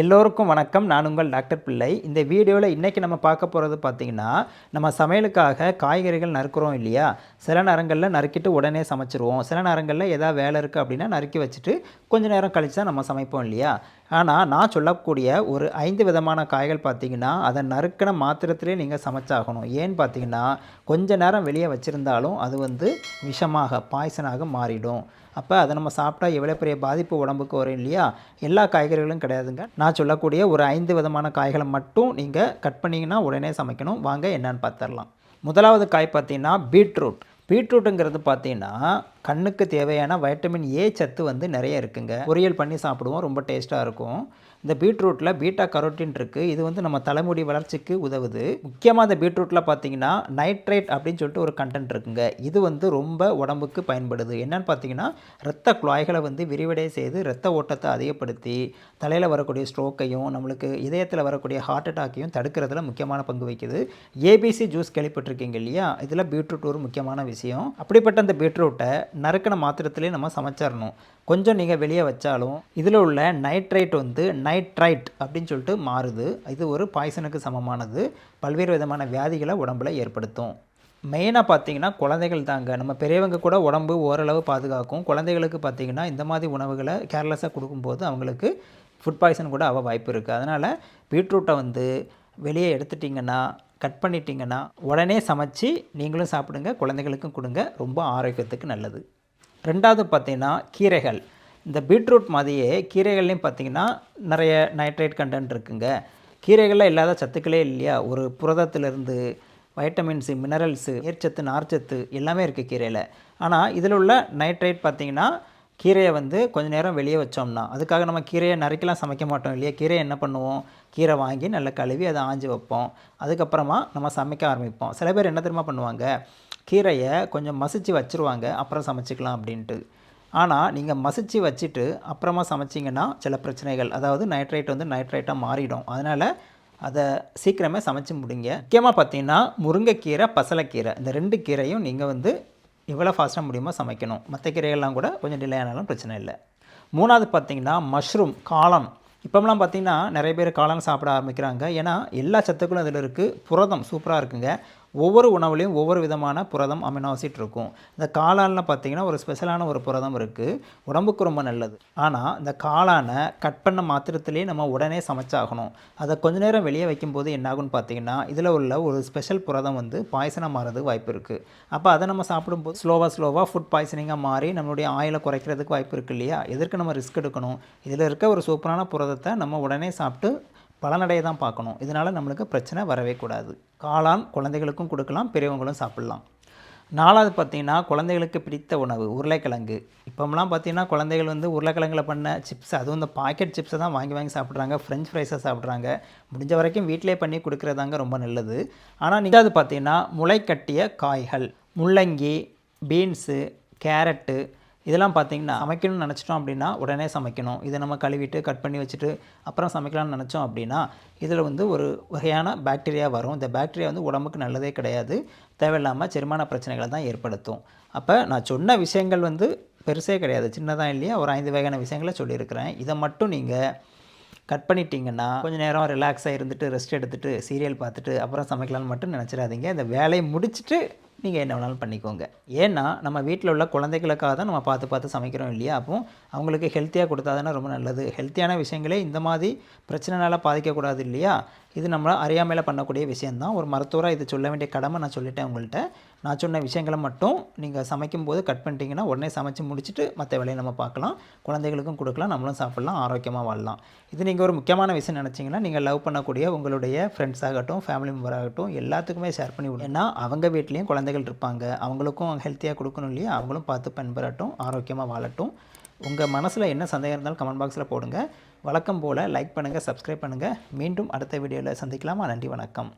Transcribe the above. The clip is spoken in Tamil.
எல்லோருக்கும் வணக்கம். நான் உங்கள் டாக்டர் பிள்ளை. இந்த வீடியோவில் இன்றைக்கி நம்ம பார்க்க போகிறது பார்த்திங்கன்னா நம்ம சமையலுக்காக காய்கறிகள் நறுக்கிறோம் இல்லையா? சில நேரங்களில் நறுக்கிட்டு உடனே சமைச்சிருவோம். சில நேரங்களில் எதாவது வேலை இருக்குது அப்படின்னா நறுக்கி வச்சுட்டு கொஞ்ச நேரம் கழித்து தான் நம்ம சமைப்போம் இல்லையா? ஆனால் நான் சொல்லக்கூடிய ஒரு ஐந்து விதமான காய்கள் பார்த்திங்கன்னா அதை நறுக்கின மாத்திரத்திலே நீங்கள் சமைச்சாகணும். ஏன்னு பார்த்தீங்கன்னா கொஞ்ச நேரம் வெளியே வச்சுருந்தாலும் அது வந்து விஷமாக பாய்சனாக மாறிடும். அப்போ அதை நம்ம சாப்பிட்டா எவ்வளோ பெரிய பாதிப்பு உடம்புக்கு வரும் இல்லையா? எல்லா காய்கறிகளும் கிடையாதுங்க. நான் சொல்லக்கூடிய ஒரு ஐந்து விதமான காய்களை மட்டும் நீங்கள் கட் பண்ணிங்கன்னா உடனே சமைக்கணும். வாங்க என்னன்னு பார்த்துடலாம். முதலாவது காய் பார்த்தீங்கன்னா பீட்ரூட். பீட்ரூட்டுங்கிறது பார்த்தீங்கன்னா கண்ணுக்கு தேவையான வைட்டமின் ஏ சத்து வந்து நிறைய இருக்குங்க. பொரியல் பண்ணி சாப்பிடுவோம் ரொம்ப டேஸ்ட்டாக இருக்கும். இந்த பீட்ரூட்டில் பீட்டா கரோட்டின் இருக்குது இது வந்து நம்ம தலைமுடி வளர்ச்சிக்கு உதவுது. முக்கியமாக இந்த பீட்ரூட்டில் பார்த்தீங்கன்னா நைட்ரேட் அப்படின்னு சொல்லிட்டு ஒரு கண்டென்ட் இருக்குங்க. இது வந்து ரொம்ப உடம்புக்கு பயன்படுது. என்னன்னு பார்த்தீங்கன்னா ரத்த குழாய்களை வந்து விரிவடை செய்து ரத்த ஓட்டத்தை அதிகப்படுத்தி தலையில் வரக்கூடிய ஸ்ட்ரோக்கையும் நம்மளுக்கு இதயத்தில் வரக்கூடிய ஹார்ட் அட்டாக்கையும் தடுக்கிறதுல முக்கியமான பங்கு வகிக்குது. ஏபிசி ஜூஸ் கேள்விப்பட்டிருக்கீங்க இல்லையா? இதில் பீட்ரூட் ஒரு முக்கியமான விஷயம். அப்படிப்பட்ட அந்த பீட்ரூட்டை நறுக்கின மாத்திரத்திலே நம்ம சமைச்சிடணும் கொஞ்சம் நீங்கள் வெளியே வச்சாலும் இதில் உள்ள நைட்ரைட் வந்து நை நைட்ரைட் அப்படின்னு சொல்லிட்டு மாறுது. இது ஒரு பாய்சனுக்கு சமமானது. பல்வேறு விதமான வியாதிகளை உடம்புல ஏற்படுத்தும். மெயினாக பார்த்தீங்கன்னா குழந்தைகள் தாங்க. நம்ம பெரியவங்க கூட உடம்பு ஓரளவு பாதுகாக்கும். குழந்தைகளுக்கு பார்த்தீங்கன்னா இந்த மாதிரி உணவுகளை கேர்லெஸ்ஸாக கொடுக்கும்போது அவங்களுக்கு ஃபுட் பாய்சன் கூட ஆக வாய்ப்பு இருக்குது அதனால் பீட்ரூட்டை வந்து வெளியே எடுத்துட்டிங்கன்னா கட் பண்ணிட்டீங்கன்னா உடனே சமைச்சு நீங்களும் சாப்பிடுங்க குழந்தைகளுக்கும் கொடுங்க. ரொம்ப ஆரோக்கியத்துக்கு நல்லது. ரெண்டாவது பார்த்தீங்கன்னா கீரைகள். இந்த பீட்ரூட் மாதிரியே கீரைகள்லையும் பார்த்தீங்கன்னா நிறைய நைட்ரேட் கண்டென்ட் இருக்குங்க. கீரைகளில் இல்லாத சத்துக்களே இல்லையா? ஒரு புரதத்திலிருந்து வைட்டமின்ஸு மினரல்ஸு நீர்ச்சத்து நார்ச்சத்து எல்லாமே இருக்குது கீரையில். ஆனால் இதில் உள்ள நைட்ரேட் பார்த்திங்கன்னா கீரையை வந்து கொஞ்ச நேரம் வெளியே வச்சோம்னா அதுக்காக நம்ம கீரையை நறுக்கலாம் சமைக்க மாட்டோம் இல்லையா? கீரையை என்ன பண்ணுவோம்? கீரை வாங்கி நல்லா கழுவி அதை ஆஞ்சி வைப்போம். அதுக்கப்புறமா நம்ம சமைக்க ஆரம்பிப்போம். சில பேர் என்ன தெரியுமா பண்ணுவாங்க? கீரையை கொஞ்சம் மசிச்சு வச்சுருவாங்க. அப்புறம் சமைச்சிக்கலாம் அப்படின்ட்டு. ஆனால் நீங்கள் மசிச்சு வச்சுட்டு அப்புறமா சமைச்சிங்கன்னா சில பிரச்சனைகள். அதாவது நைட்ரேட் வந்து நைட்ரேட்டாக மாறிடும். அதனால் அதை சீக்கிரமே சமைச்சு முடிங்க. முக்கியமாக பார்த்தீங்கன்னா முருங்கைக்கீரை பசலைக்கீரை. இந்த ரெண்டு கீரையும் நீங்கள் வந்து எவ்வளோ ஃபாஸ்ட்டாக முடியுமோ சமைக்கணும். மற்ற கீரைகள்லாம் கூட கொஞ்சம் டிலே ஆனாலும் பிரச்சனை இல்லை. மூணாவது பார்த்தீங்கன்னா மஷ்ரூம் காளான். இப்போலாம் பார்த்தீங்கன்னா நிறைய பேர் காளான் சாப்பிட ஆரம்பிக்கிறாங்க. ஏன்னா எல்லா சத்துக்களும் அதில் இருக்குது புரதம் சூப்பராக இருக்குங்க. ஒவ்வொரு உணவுலையும் ஒவ்வொரு விதமான புரதம் அமினோ ஆசிட் இருக்கும். இந்த காளானில் பார்த்தீங்கன்னா ஒரு ஸ்பெஷலான ஒரு புரதம் இருக்குது உடம்புக்கு ரொம்ப நல்லது. ஆனால் இந்த காளானை கட் பண்ண மாத்திரத்திலேயே நம்ம உடனே சமைச்சாகணும். அதை கொஞ்ச நேரம் வெளியே வைக்கும்போது என்னாகும்னு பார்த்தீங்கன்னா இதில் உள்ள ஒரு ஸ்பெஷல் புரதம் வந்து பாய்சனாக மாறது வாய்ப்பு இருக்குது அப்போ அதை நம்ம சாப்பிடும்போது ஸ்லோவாக ஸ்லோவாக ஃபுட் பாய்சனிங்காக மாறி நம்மளுடைய ஆயிலை குறைக்கிறதுக்கு வாய்ப்பு இருக்குது இல்லையா? எதற்கு நம்ம ரிஸ்க் எடுக்கணும்? இதில் இருக்க ஒரு சூப்பரான புரதத்தை நம்ம உடனே சாப்பிட்டு பலனடைய தான் பார்க்கணும். இதனால் நம்மளுக்கு பிரச்சனை வரவே கூடாது. காளான் குழந்தைகளுக்கும் கொடுக்கலாம் பெரியவங்களும் சாப்பிட்லாம். நாலாவது பார்த்திங்கன்னா குழந்தைகளுக்கு பிடித்த உணவு உருளைக்கிழங்கு. இப்போம்லாம் பார்த்தீங்கன்னா குழந்தைகள் வந்து உருளைக்கிழங்குல பண்ண சிப்ஸ் அதுவும் இந்த பாக்கெட் சிப்ஸை தான் வாங்கி வாங்கி சாப்பிட்றாங்க ஃப்ரெஞ்ச் ஃப்ரைஸை சாப்பிட்றாங்க. முடிஞ்ச வரைக்கும் வீட்டிலே பண்ணி கொடுக்குறதாங்க ரொம்ப நல்லது. ஆனால் நீங்கள் அது பார்த்தீங்கன்னா முளைக்கட்டிய காய்கள் முள்ளங்கி பீன்ஸு கேரட்டு இதெல்லாம் பார்த்தீங்கன்னா சமைக்கணும்னு நினச்சிட்டோம் அப்படின்னா உடனே சமைக்கணும். இதை நம்ம கழுவிட்டு கட் பண்ணி வச்சுட்டு அப்புறம் சமைக்கலாம்னு நினச்சோம் அப்படின்னா இதில் வந்து ஒரு வகையான பாக்டீரியா வரும். இந்த பாக்டீரியா வந்து உடம்புக்கு நல்லதே கிடையாது. தேவையில்லாமல் செரிமான பிரச்சனைகளை தான் ஏற்படுத்தும். அப்போ நான் சொன்ன விஷயங்கள் வந்து பெருசே கிடையாது. சின்னதாக இல்லையா? ஒரு ஐந்து வகையான விஷயங்களை சொல்லியிருக்கிறேன். இதை மட்டும் நீங்கள் கட் பண்ணிட்டீங்கன்னா கொஞ்சம் நேரம் ரிலாக்ஸாக இருந்துட்டு ரெஸ்ட் எடுத்துகிட்டு சீரியல் பார்த்துட்டு அப்புறம் சமைக்கலாம்னு மட்டும் நினச்சிடாதீங்க. இந்த வேலையை முடிச்சுட்டு நீங்கள் என்ன வேணாலும் பண்ணிக்கோங்க. ஏன்னா நம்ம வீட்டில் உள்ள குழந்தைகளுக்காக தான் நம்ம பார்த்து பார்த்து சமைக்கிறோம் இல்லையா? அப்போ அவங்களுக்கு ஹெல்த்தியாக கொடுத்தா தானே ரொம்ப நல்லது. ஹெல்த்தியான விஷயங்களே இந்த மாதிரி பிரச்சனைனால பாதிக்கக்கூடாது இல்லையா? இது நம்மளை அறியாமையில் பண்ணக்கூடிய விஷயந்தான் ஒரு மருத்துவராக இது சொல்ல வேண்டிய கடமை நான் சொல்லிட்டேன் உங்கள்கிட்ட நான் சொன்ன விஷயங்களை மட்டும் நீங்கள் சமைக்கும்போது கட் பண்ணிட்டீங்கன்னா உடனே சமைச்சு முடிச்சுட்டு மற்ற வேலையை நம்ம பார்க்கலாம். குழந்தைகளுக்கும் கொடுக்கலாம் நம்மளும் சாப்பிட்லாம் ஆரோக்கியமாக வாழலாம். இது நீங்கள் ஒரு முக்கியமான விஷயம் நினச்சிங்கன்னா நீங்கள் லவ் பண்ணக்கூடிய உங்களுடைய ஃப்ரெண்ட்ஸ் ஆகட்டும் ஃபேமிலி மெம்பர் ஆகட்டும் எல்லாத்துக்குமே ஷேர் பண்ணி விடும் ஏன்னா அவங்க வீட்லேயும் குழந்தைகள் இருப்பாங்க. அவங்களுக்கும் ஹெல்த்தியாக கொடுக்கணும் இல்லையா? அவங்களும் பார்த்து பயன்பெறட்டும் ஆரோக்கியமாக வாழட்டும். உங்கள் மனசில் என்ன சந்தேகம் இருந்தாலும் கமெண்ட் பாக்ஸில் போடுங்க. வழக்கம் போல் லைக் பண்ணுங்கள் சப்ஸ்கிரைப் பண்ணுங்கள் மீண்டும் அடுத்த வீடியோவில் சந்திக்கலாமா? நன்றி வணக்கம்.